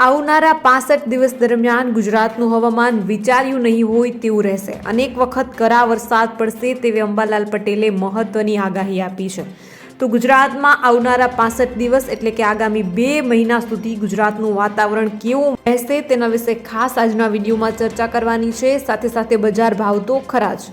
આવનારા પાસઠ દિવસ દરમિયાન ગુજરાતનું હવામાન વિચાર્યું નહીં હોય તેવું રહેશે. અનેક વખત કરા વરસાદ પડશે તેવી અંબાલાલ પટેલે મહત્વની આગાહી આપી છે. તો ગુજરાતમાં આવનારા પાસઠ દિવસ એટલે કે આગામી બે મહિના સુધી ગુજરાતનું વાતાવરણ કેવું રહેશે તેના વિશે ખાસ આજના વિડીયોમાં ચર્ચા કરવાની છે. સાથે સાથે બજાર ભાવ તો ખરા જ.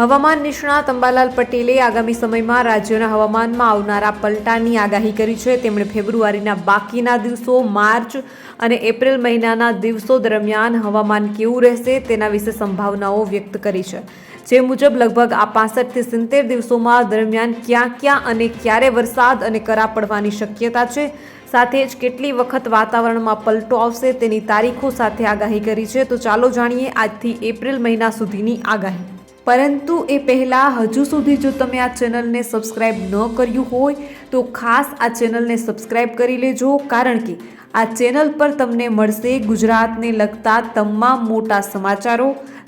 હવામાન નિષ્ણાત અંબાલાલ પટેલે આગામી સમયમાં રાજ્યના હવામાનમાં આવનારા પલટાની આગાહી કરી છે. તેમણે ફેબ્રુઆરીના બાકીના દિવસો, માર્ચ અને એપ્રિલ મહિનાના દિવસો દરમિયાન હવામાન કેવું રહેશે તેના વિશે સંભાવનાઓ વ્યક્ત કરી છે. જે મુજબ લગભગ આ પાસઠથી સિત્તેર દિવસોમાં દરમિયાન ક્યાં ક્યાં અને ક્યારે વરસાદ અને કરા પડવાની શક્યતા છે, સાથે જ કેટલી વખત વાતાવરણમાં પલટો આવશે તેની તારીખો સાથે આગાહી કરી છે. તો ચાલો જાણીએ આજથી એપ્રિલ મહિના સુધીની આગાહી. પરંતુ એ પહેલાં હજુ સુધી જો તમે આ ચેનલને સબસ્ક્રાઇબ ન કર્યું હોય, તો ખાસ આ ચેનલને સબસ્ક્રાઇબ કરી લેજો, કારણ કે આ ચેનલ પર તમને મળશે ગુજરાતને લગતા તમામ મોટા સમાચારો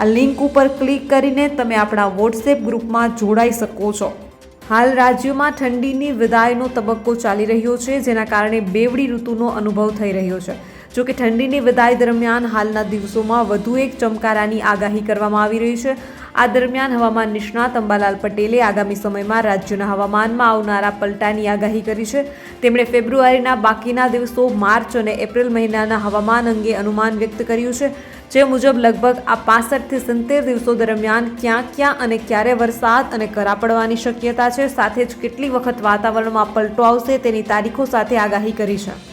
આ લિંક ઉપર ક્લિક કરીને તમે આપણા વોટ્સએપ ગ્રુપમાં જોડાઈ શકો છો. હાલ રાજ્યમાં ઠંડીની વિદાયનો તબક્કો ચાલી રહ્યો છે, જેના કારણે બેવડી ઋતુનો અનુભવ થઈ રહ્યો છે. જો કે ઠંડીની વિદાય દરમિયાન હાલના દિવસોમાં વધુ એક ચમકારાની આગાહી કરવામાં આવી રહી છે. આ દરમિયાન હવામાન નિષ્ણાત અંબાલાલ પટેલે આગામી સમયમાં રાજ્યના હવામાનમાં આવનારા પલટાની આગાહી કરી છે. તેમણે ફેબ્રુઆરીના બાકીના દિવસો માર્ચ અને એપ્રિલ મહિનાના હવામાન અંગે અનુમાન વ્યક્ત કર્યું છે, જે મુજબ લગભગ આ પાસઠથી સિત્તેર દિવસો દરમિયાન ક્યાં ક્યાં અને ક્યારે વરસાદ અને કરા પડવાની શક્યતા છે, સાથે જ કેટલી વખત વાતાવરણમાં પલટો આવશે તેની તારીખો સાથે આગાહી કરી છે.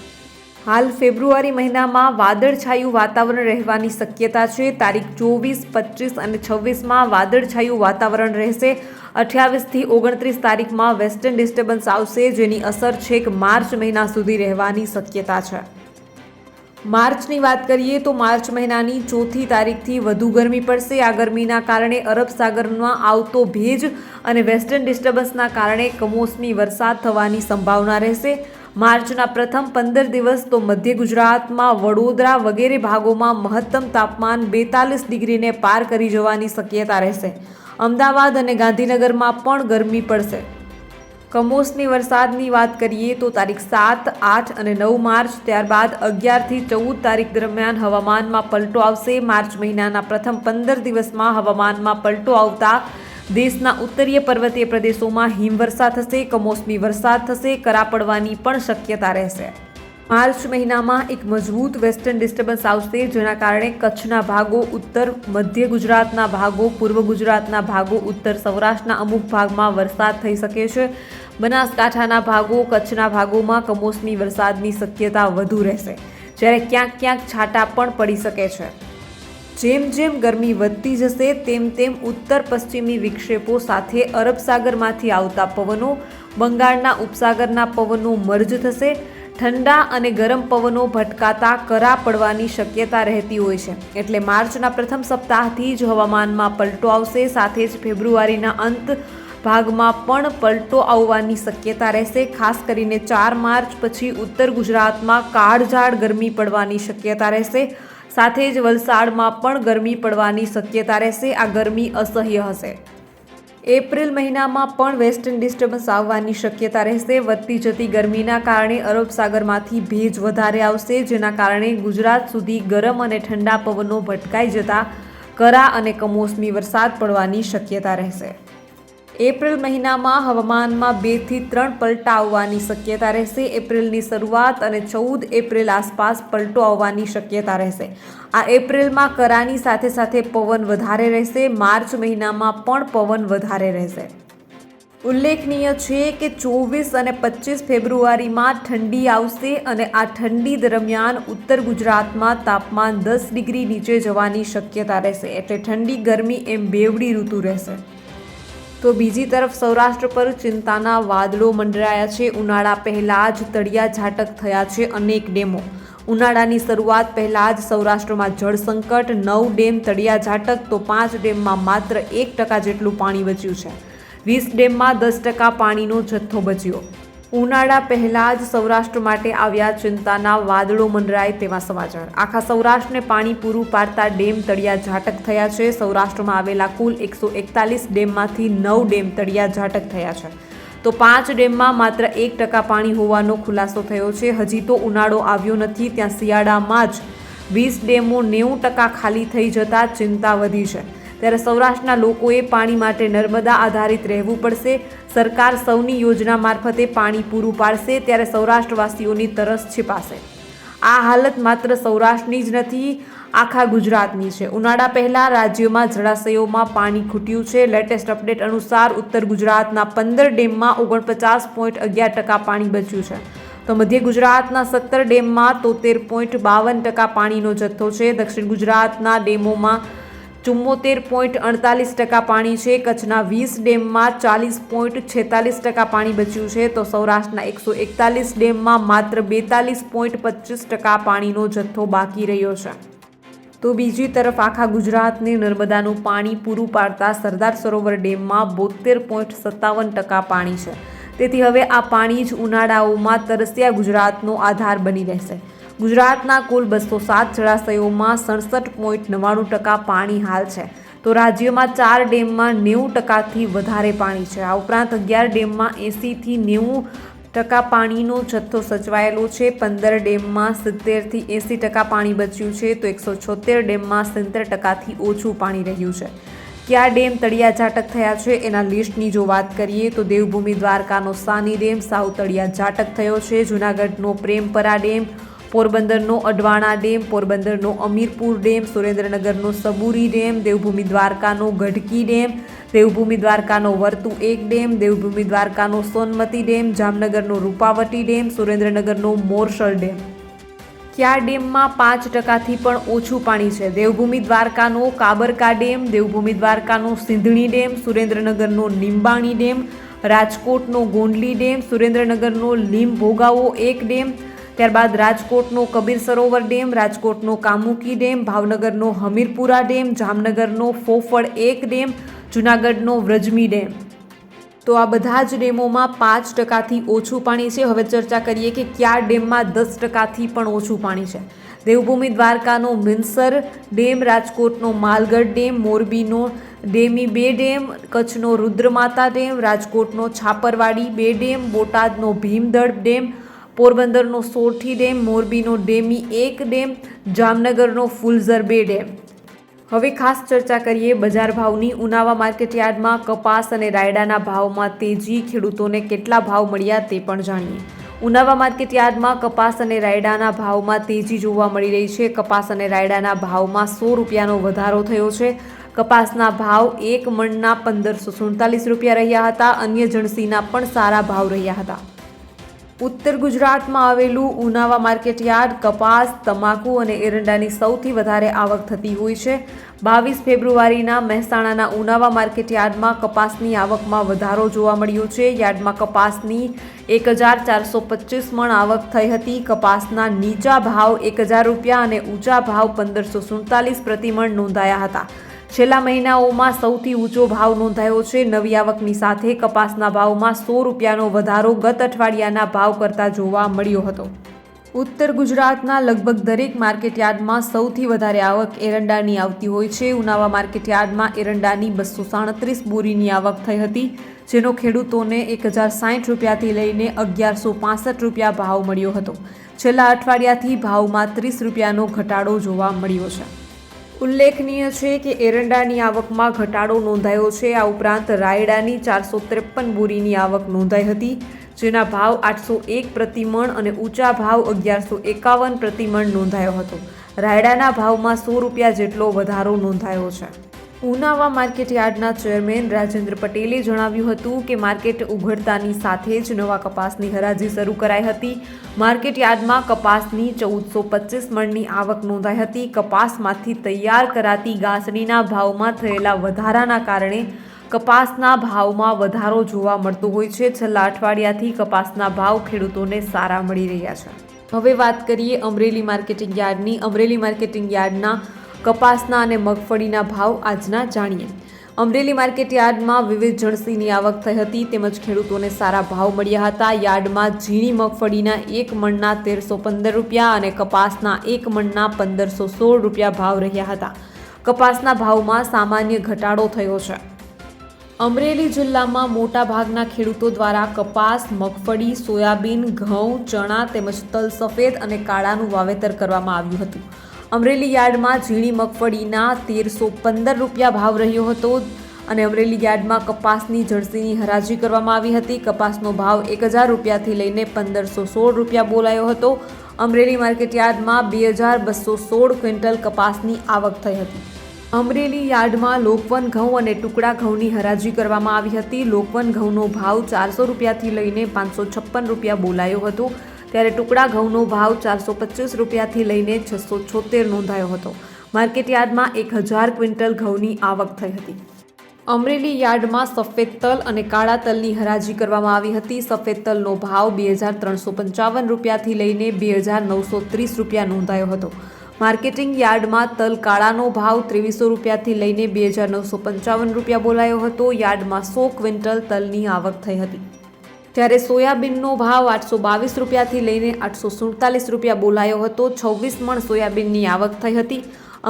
હાલ ફેબ્રુઆરી મહિનામાં વાદળછાયું વાતાવરણ રહેવાની શક્યતા છે. તારીખ ચોવીસ, પચીસ અને છવ્વીસમાં વાદળછાયું વાતાવરણ રહેશે. અઠ્યાવીસથી ઓગણત્રીસ તારીખમાં વેસ્ટર્ન ડિસ્ટર્બન્સ આવશે, જેની અસર છેક માર્ચ મહિના સુધી રહેવાની શક્યતા છે. માર્ચની વાત કરીએ તો માર્ચ મહિનાની ચોથી તારીખથી વધુ ગરમી પડશે. આ ગરમીના કારણે અરબ સાગરમાં આવતો ભેજ અને વેસ્ટર્ન ડિસ્ટર્બન્સના કારણે કમોસમી વરસાદ થવાની સંભાવના રહેશે. માર્ચના પ્રથમ પંદર દિવસ તો મધ્ય ગુજરાતમાં વડોદરા વગેરે ભાગોમાં મહત્તમ તાપમાન બેતાલીસ ડિગ્રીને પાર કરી જવાની શક્યતા રહેશે. અમદાવાદ અને ગાંધીનગરમાં પણ ગરમી પડશે. કમોસમી વરસાદની વાત કરીએ તો તારીખ સાત, આઠ અને નવ માર્ચ, ત્યારબાદ અગિયારથી ચૌદ તારીખ દરમિયાન હવામાનમાં પલટો આવશે. માર્ચ મહિનાના પ્રથમ પંદર દિવસમાં હવામાનમાં પલટો આવતા દેશના ઉત્તરીય પર્વતીય પ્રદેશોમાં હિમવર્ષા થશે, કમોસમી વરસાદ થશે, કરા પડવાની પણ શક્યતા રહેશે. માર્ચ મહિનામાં એક મજબૂત વેસ્ટર્ન ડિસ્ટર્બન્સ આવશે, જેના કારણે કચ્છના ભાગો ઉત્તર, મધ્ય ગુજરાતના ભાગો, પૂર્વ ગુજરાતના ભાગો, ઉત્તર સૌરાષ્ટ્રના અમુક ભાગમાં વરસાદ થઈ શકે છે. બનાસકાંઠાના ભાગો, કચ્છના ભાગોમાં કમોસમી વરસાદની શક્યતા વધુ રહેશે, જ્યારે ક્યાંક ક્યાંક છાંટા પણ પડી શકે છે. જેમ જેમ ગરમી વધતી જશે, તેમ તેમ ઉત્તર પશ્ચિમી વિક્ષેપો સાથે અરબ સાગરમાંથી આવતા પવનો, બંગાળના ઉપસાગરના પવનો મર્જ થશે. ઠંડા અને ગરમ પવનો ભટકાતા કરા પડવાની શક્યતા રહેતી હોય છે. એટલે માર્ચના પ્રથમ સપ્તાહથી જ હવામાનમાં પલટો આવશે, સાથે જ ફેબ્રુઆરીના અંત ભાગમાં પણ પલટો આવવાની શક્યતા રહેશે. ખાસ કરીને ચાર માર્ચ પછી ઉત્તર ગુજરાતમાં કાળઝાળ ગરમી પડવાની શક્યતા રહેશે. સાથે જ વલસાડમાં પણ ગરમી પડવાની શક્યતા રહેશે. આ ગરમી અસહ્ય હશે. એપ્રિલ મહિનામાં પણ વેસ્ટર્ન ડિસ્ટર્બન્સ આવવાની શક્યતા રહેશે. વધતી જતી ગરમીના કારણે અરબ સાગરમાંથી ભેજ વધારે આવશે, જેના કારણે ગુજરાત સુધી ગરમ અને ઠંડા પવનો ભટકાઈ જતા કરા અને કમોસમી વરસાદ પડવાની શક્યતા રહેશે. એપ્રિલ મહિનામાં હવામાનમાં બેથી ત્રણ પલટા આવવાની શક્યતા રહેશે. એપ્રિલની શરૂઆત અને ચૌદ એપ્રિલ આસપાસ પલટો આવવાની શક્યતા રહેશે. આ એપ્રિલમાં કરાની સાથે સાથે પવન વધારે રહેશે. માર્ચ મહિનામાં પણ પવન વધારે રહેશે. ઉલ્લેખનીય છે કે ચોવીસ અને પચીસ ફેબ્રુઆરીમાં ઠંડી આવશે અને આ ઠંડી દરમિયાન ઉત્તર ગુજરાતમાં તાપમાન દસ ડિગ્રી નીચે જવાની શક્યતા રહેશે. એટલે ઠંડી ગરમી એમ બેવડી ઋતુ રહેશે. તો બીજી તરફ સૌરાષ્ટ્ર પર ચિંતાના વાદળો મંડરાયા છે. ઉનાળા પહેલાં જ તળિયા ઝાટક થયા છે અનેક ડેમો. ઉનાળાની શરૂઆત પહેલાં જ સૌરાષ્ટ્રમાં જળસંકટ નવ ડેમ તળિયા ઝાટક, તો પાંચ ડેમમાં માત્ર એક ટકા જેટલું પાણી બચ્યું છે. વીસ ડેમમાં દસ ટકા પાણીનો જથ્થો બચ્યો. ઉનાળા પહેલાં જ સૌરાષ્ટ્ર માટે આવ્યા ચિંતાના વાદળો મંડરાય તેવા સમાચાર. આખા સૌરાષ્ટ્રને પાણી પૂરું પાડતા ડેમ તળિયા ઝાટક થયા છે. સૌરાષ્ટ્રમાં આવેલા કુલ એકસો એકતાલીસ ડેમમાંથી નવ ડેમ તળિયા ઝાટક થયા છે. તો પાંચ ડેમમાં માત્ર એક ટકા પાણી હોવાનો ખુલાસો થયો છે. હજી તો ઉનાળો આવ્યો નથી. ત્યાં શિયાળામાં જ વીસ ડેમો નેવું ટકા ખાલી થઈ જતાં ચિંતા વધી છે. ત્યારે સૌરાષ્ટ્રના લોકોએ પાણી માટે નર્મદા આધારિત રહેવું પડશે. સરકાર સૌની યોજના મારફતે પાણી પૂરું પાડશે ત્યારે સૌરાષ્ટ્રવાસીઓની તરસ છિપાશે. આ હાલત માત્ર સૌરાષ્ટ્રની જ નથી, આખા ગુજરાતની છે. ઉનાળા પહેલાં રાજ્યમાં જળાશયોમાં પાણી ખૂટ્યું છે. લેટેસ્ટ અપડેટ અનુસાર ઉત્તર ગુજરાતના પંદર ડેમમાં ઓગણપચાસ પોઈન્ટ અગિયાર ટકા પાણી બચ્યું છે. તો મધ્ય ગુજરાતના સત્તર ડેમમાં તોતેર પોઈન્ટ બાવન ટકા પાણીનો જથ્થો છે. દક્ષિણ ગુજરાતના ડેમોમાં ચુમ્મોતેર પોઈન્ટ અડતાલીસ ટકા પાણી છે. કચ્છના વીસ ડેમમાં ચાલીસ પોઈન્ટ છેતાલીસ ટકા પાણી બચ્યું છે. તો સૌરાષ્ટ્રના એકસો એકતાલીસ ડેમમાં માત્ર બેતાલીસ પોઈન્ટ પચીસ ટકા પાણીનો જથ્થો બાકી રહ્યો છે. તો બીજી તરફ આખા ગુજરાતને નર્મદાનું પાણી પૂરું પાડતા સરદાર સરોવર ડેમમાં બોતેર પોઈન્ટ સત્તાવન ટકા પાણી છે. તેથી હવે આ પાણી જ ઉનાળાઓમાં તરસ્યા ગુજરાતનો આધાર બની રહેશે. ગુજરાતના કુલ બસો સાત જળાશયોમાં સડસઠ પોઈન્ટ નવ્વાણું ટકા પાણી હાલ છે. તો રાજ્યમાં ચાર ડેમમાં નેવું ટકાથી વધારે પાણી છે. આ ઉપરાંત અગિયાર ડેમમાં એંસીથી નેવું ટકા પાણીનો જથ્થો સચવાયેલો છે. પંદર ડેમમાં સિત્તેરથી એંસી ટકા પાણી બચ્યું છે. તો એકસો છોતેર ડેમમાં સિત્તેર ટકાથી ઓછું પાણી રહ્યું છે. કયા ડેમ તળિયા ઝાટક થયા છે એના લિસ્ટની જો વાત કરીએ તો દેવભૂમિ દ્વારકાનો સાની ડેમ, સાઉ તળિયા ઝાટક થયો છે. જૂનાગઢનો પ્રેમપરા ડેમ પોરબંદરનો અડવાણા ડેમ, પોરબંદરનો અમીરપુર ડેમ, સુરેન્દ્રનગરનો સબુરી ડેમ, દેવભૂમિ દ્વારકાનો ગઢકી ડેમ, દેવભૂમિ દ્વારકાનો વર્તુ એક ડેમ, દેવભૂમિ દ્વારકાનો સોનમતી ડેમ, જામનગરનો રૂપાવટી ડેમ, સુરેન્દ્રનગરનો મોરસલ ડેમ. કયા ડેમમાં પાંચ ટકાથી પણ ઓછું પાણી છે? દેવભૂમિ દ્વારકાનો કાબરકા ડેમ, દેવભૂમિ દ્વારકાનો સિંધણી ડેમ, સુરેન્દ્રનગરનો નિંબાણી ડેમ, રાજકોટનો ગોંડલી ડેમ, સુરેન્દ્રનગરનો લીમ ભોગાવો એક ડેમ ત્યારબાદ રાજકોટનો કબીર સરોવર ડેમ, રાજકોટનો કામુકી ડેમ, ભાવનગરનો હમીરપુરા ડેમ, જામનગરનો ફોફળ એક ડેમ, જૂનાગઢનો વ્રજમી ડેમ. તો આ બધા જ ડેમોમાં પાંચ ટકાથી ઓછું પાણી છે. હવે ચર્ચા કરીએ કે કયા ડેમમાં દસ ટકાથી પણ ઓછું પાણી છે. દેવભૂમિ દ્વારકાનો મિનસર ડેમ, રાજકોટનો માલગઢ ડેમ, મોરબીનો ડેમી બે ડેમ, કચ્છનો રુદ્રમાતા ડેમ, રાજકોટનો છાપરવાડી બે ડેમ, બોટાદનો ભીમદળ ડેમ પોરબંદરનો સોરઠી ડેમ, મોરબીનો ડેમી એક ડેમ, જામનગરનો ફુલઝર બે ડેમ. હવે ખાસ ચર્ચા કરીએ બજાર ભાવની. ઉનાવા માર્કેટયાર્ડમાં કપાસ અને રાયડાના ભાવમાં તેજી, ખેડૂતોને કેટલા ભાવ મળ્યા તે પણ જાણીએ. ઉનાવા માર્કેટયાર્ડમાં કપાસ અને રાયડાના ભાવમાં તેજી જોવા મળી રહી છે. કપાસ અને રાયડાના ભાવમાં સો રૂપિયાનો વધારો થયો છે. કપાસના ભાવ એક મણના પંદરસો સુડતાલીસ રૂપિયા રહ્યા હતા. અન્ય જણસીના પણ સારા ભાવ રહ્યા હતા. ઉત્તર ગુજરાતમાં આવેલું ઉનાવા માર્કેટયાર્ડ કપાસ, તમાકુ અને એરંડાની સૌથી વધારે આવક થતી હોય છે. બાવીસ ફેબ્રુઆરીના મહેસાણાના ઉનાવા માર્કેટયાર્ડમાં કપાસની આવકમાં વધારો જોવા મળ્યો છે. યાર્ડમાં કપાસની એક હજાર ચારસો પચીસ મણ આવક થઈ હતી. કપાસના નીચા ભાવ એક હજાર રૂપિયા અને ઊંચા ભાવ પંદરસો સુડતાલીસ પ્રતિમણ નોંધાયા હતા. છેલ્લા મહિનાઓમાં સૌથી ઊંચો ભાવ નોંધાયો છે. નવી આવકની સાથે કપાસના ભાવમાં સો રૂપિયાનો વધારો ગત અઠવાડિયાના ભાવ કરતાં જોવા મળ્યો હતો. ઉત્તર ગુજરાતના લગભગ દરેક માર્કેટયાર્ડમાં સૌથી વધારે આવક એરંડાની આવતી હોય છે. ઉનાવા માર્કેટયાર્ડમાં એરંડાની બસો સાડત્રીસ બોરીની આવક થઈ હતી, જેનો ખેડૂતોને એક હજાર સાઠ રૂપિયાથી લઈને અગિયારસો પાસઠ રૂપિયા ભાવ મળ્યો હતો. છેલ્લા અઠવાડિયાથી ભાવમાં ત્રીસ રૂપિયાનો ઘટાડો જોવા મળ્યો છે. ઉલ્લેખનીય છે કે એરંડાની આવકમાં ઘટાડો નોંધાયો છે. આ ઉપરાંત રાયડાની ચારસો ત્રેપન બોરીની આવક નોંધાઈ હતી, જેના ભાવ આઠસો એક પ્રતિમણ અને ઊંચા ભાવ અગિયારસો એકાવન પ્રતિમણ નોંધાયો હતો. રાયડાના ભાવમાં સો રૂપિયા જેટલો વધારો નોંધાયો છે. ઉનાવા માર્કેટ યાર્ડના ચેરમેન રાજેન્દ્ર પટેલે જણાવ્યું હતું કે માર્કેટ ઉઘડતાની સાથે જ નવા કપાસની હરાજી શરૂ કરાઈ હતી. માર્કેટ યાર્ડમાં કપાસની ચૌદસો પચીસ મણની આવક નોંધાઈ હતી. કપાસમાંથી તૈયાર કરાતી ગાંસડીના ભાવમાં થયેલા વધારાના કારણે કપાસના ભાવમાં વધારો જોવા મળતો હોય છે. છેલ્લા અઠવાડિયાથી કપાસના ભાવ ખેડૂતોને સારા મળી રહ્યા છે. હવે વાત કરીએ અમરેલી માર્કેટિંગ યાર્ડની. અમરેલી માર્કેટિંગ યાર્ડના કપાસના અને મગફળીના ભાવ આજના જાણીએ. અમરેલી માર્કેટ યાર્ડમાં વિવિધ જણસીની આવક થઈ હતી તેમજ ખેડૂતોને સારા ભાવ મળ્યા હતા. યાર્ડમાં ઝીણી મગફળીના એક મણના તેરસો પંદર રૂપિયા અને કપાસના એક મણના પંદરસો સોળ રૂપિયા ભાવ રહ્યા હતા. કપાસના ભાવમાં સામાન્ય ઘટાડો થયો છે. અમરેલી જિલ્લામાં મોટાભાગના ખેડૂતો દ્વારા કપાસ, મગફળી, સોયાબીન, ઘઉં, ચણા તેમજ તલ સફેદ અને કાળાનું વાવેતર કરવામાં આવ્યું હતું. અમરેલી યાર્ડમાં ઝીણી મગફળીના તેરસો પંદર રૂપિયા ભાવ રહ્યો હતો અને અમરેલી યાર્ડમાં કપાસની જળસીની હરાજી કરવામાં આવી હતી. કપાસનો ભાવ એક હજાર રૂપિયાથી લઈને પંદરસો સોળ રૂપિયા બોલાયો હતો. અમરેલી માર્કેટ યાર્ડમાં બે હજાર બસો સોળ ક્વિન્ટલ કપાસની આવક થઈ હતી. અમરેલી યાર્ડમાં લોકવન ઘઉં અને ટુકડા ઘઉંની હરાજી કરવામાં આવી હતી. લોકવન ઘઉંનો ભાવ ચારસો રૂપિયાથી લઈને પાંચસો છપ્પન રૂપિયા બોલાયો હતો. ત્યારે ટુકડા ઘઉંનો ભાવ ચારસો પચીસ રૂપિયાથી લઈને છસો છોતેર નોંધાયો હતો. માર્કેટ યાર્ડમાં એક હજાર ક્વિન્ટલ ઘઉંની આવક થઈ હતી. અમરેલી યાર્ડમાં સફેદ તલ અને કાળા તલની હરાજી કરવામાં આવી હતી. સફેદ તલનો ભાવ બે હજાર ત્રણસો પંચાવન રૂપિયાથી લઈને બે હજાર નવસો ત્રીસ રૂપિયા નોંધાયો હતો. માર્કેટિંગ યાર્ડમાં તલ કાળાનો ભાવ ત્રેવીસો રૂપિયાથી લઈને બે હજાર નવસો પંચાવન રૂપિયા બોલાયો હતો. યાર્ડમાં સો ક્વિન્ટલ તલની આવક થઈ હતી. ત્યારે સોયાબીનનો ભાવ આઠસો બાવીસ રૂપિયાથી લઈને આઠસો સુડતાલીસ રૂપિયા બોલાયો હતો. છવ્વીસ મણ સોયાબીનની આવક થઈ હતી.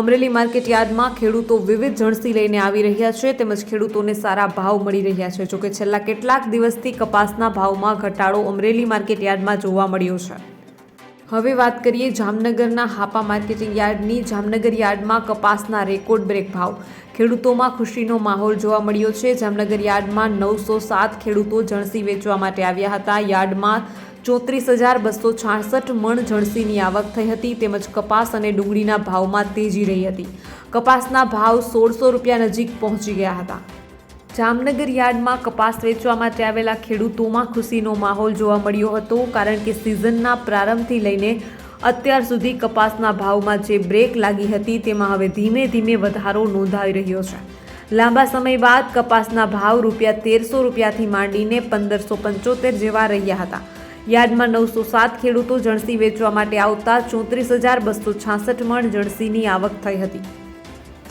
અમરેલી માર્કેટ યાર્ડમાં ખેડૂતો વિવિધ જણસી લઈને આવી રહ્યા છે તેમજ ખેડૂતોને સારા ભાવ મળી રહ્યા છે. જોકે છેલ્લા કેટલાક દિવસથી કપાસના ભાવમાં ઘટાડો અમરેલી માર્કેટ યાર્ડમાં જોવા મળ્યો છે. હવે વાત કરીએ જામનગરના હાપા માર્કેટિંગ યાર્ડની. જામનગર યાર્ડમાં કપાસના રેકોર્ડ બ્રેક ભાવ. ખેડૂતોમાં ખુશીનો માહોલ જોવા મળ્યો છે. જામનગર યાર્ડમાં નવસો સાત ખેડૂતો જણસી વેચવા માટે આવ્યા હતા. યાર્ડમાં ચોત્રીસ હજાર બસો છાસઠ મણ જણસીની આવક થઈ હતી તેમજ કપાસ અને ડુંગળીના ભાવમાં તેજી રહી હતી. કપાસના ભાવ સોળસો રૂપિયા નજીક પહોંચી ગયા હતા. જામનગર યાર્ડમાં કપાસ વેચવા માટે આવેલા ખેડૂતોમાં ખુશીનો માહોલ જોવા મળ્યો હતો, કારણ કે સિઝનના પ્રારંભથી લઈને અત્યાર સુધી કપાસના ભાવમાં જે બ્રેક લાગી હતી, તેમાં હવે ધીમે ધીમે વધારો નોંધાઈ રહ્યો છે. લાંબા સમય બાદ કપાસના ભાવ રૂપિયા તેરસો રૂપિયાથી માંડીને પંદરસો પંચોતેર જેવા રહ્યા હતા. યાર્ડમાં નવસો સાત ખેડૂતો જણસી વેચવા માટે આવતા ચોત્રીસ હજાર બસો છાસઠ મણ જણસીની આવક થઈ હતી.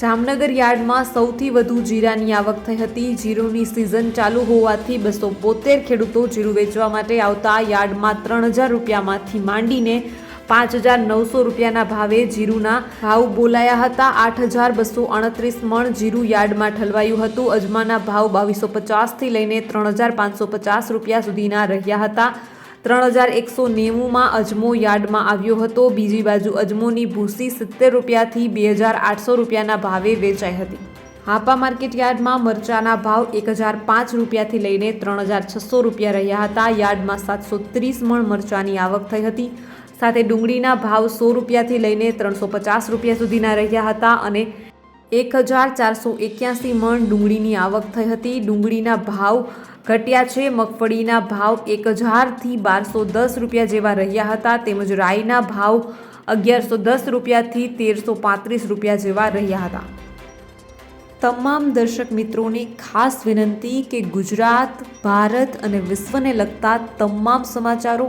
જામનગર યાર્ડમાં સૌથી વધુ જીરાની આવક થઈ હતી. જીરુની સિઝન ચાલુ હોવાથી બસો બોતેર ખેડૂતો જીરું વેચવા માટે આવતા યાર્ડમાં ત્રણ હજાર રૂપિયામાંથી માંડીને પાંચ હજાર નવસો રૂપિયાના ભાવે જીરુના ભાવ બોલાયા હતા. આઠ હજાર બસો અડત્રીસ મણ જીરું યાર્ડમાં ઠલવાયું હતું. અજમાના ભાવ બાવીસો પચાસથી લઈને ત્રણ હજાર પાંચસો પચાસ રૂપિયા સુધીના રહ્યા હતા. ત્રણ હજાર એકસો નેવુંમાં અજમો યાર્ડમાં આવ્યો હતો. બીજી બાજુ અજમોની ભૂસી સિત્તેર રૂપિયાથી બે હજાર આઠસો રૂપિયાના ભાવે વેચાઈ હતી. હાપા માર્કેટ યાર્ડમાં મરચાના ભાવ એક હજાર પાંચ રૂપિયાથી લઈને ત્રણ હજાર છસો રૂપિયા રહ્યા હતા. યાર્ડમાં સાતસો ત્રીસ મણ મરચાની આવક થઈ હતી. સાથે ડુંગળીના ભાવ સો રૂપિયાથી લઈને ત્રણસો પચાસ રૂપિયા સુધીના રહ્યા હતા અને એક હજાર ચારસો એક્યાસી મણ ડુંગળીની આવક થઈ હતી. ડુંગળીના ભાવ ઘટ્યા છે. મગફળીના ભાવ એક હજારથી બારસો દસ રૂપિયા જેવા રહ્યા હતા. તેમજ રાઈના ભાવ અગિયારસો દસ રૂપિયાથી તેરસો પાંત્રીસ રૂપિયા જેવા રહ્યા હતા. તમામ દર્શક મિત્રોને ખાસ વિનંતી કે ગુજરાત, ભારત અને વિશ્વને લગતા તમામ સમાચારો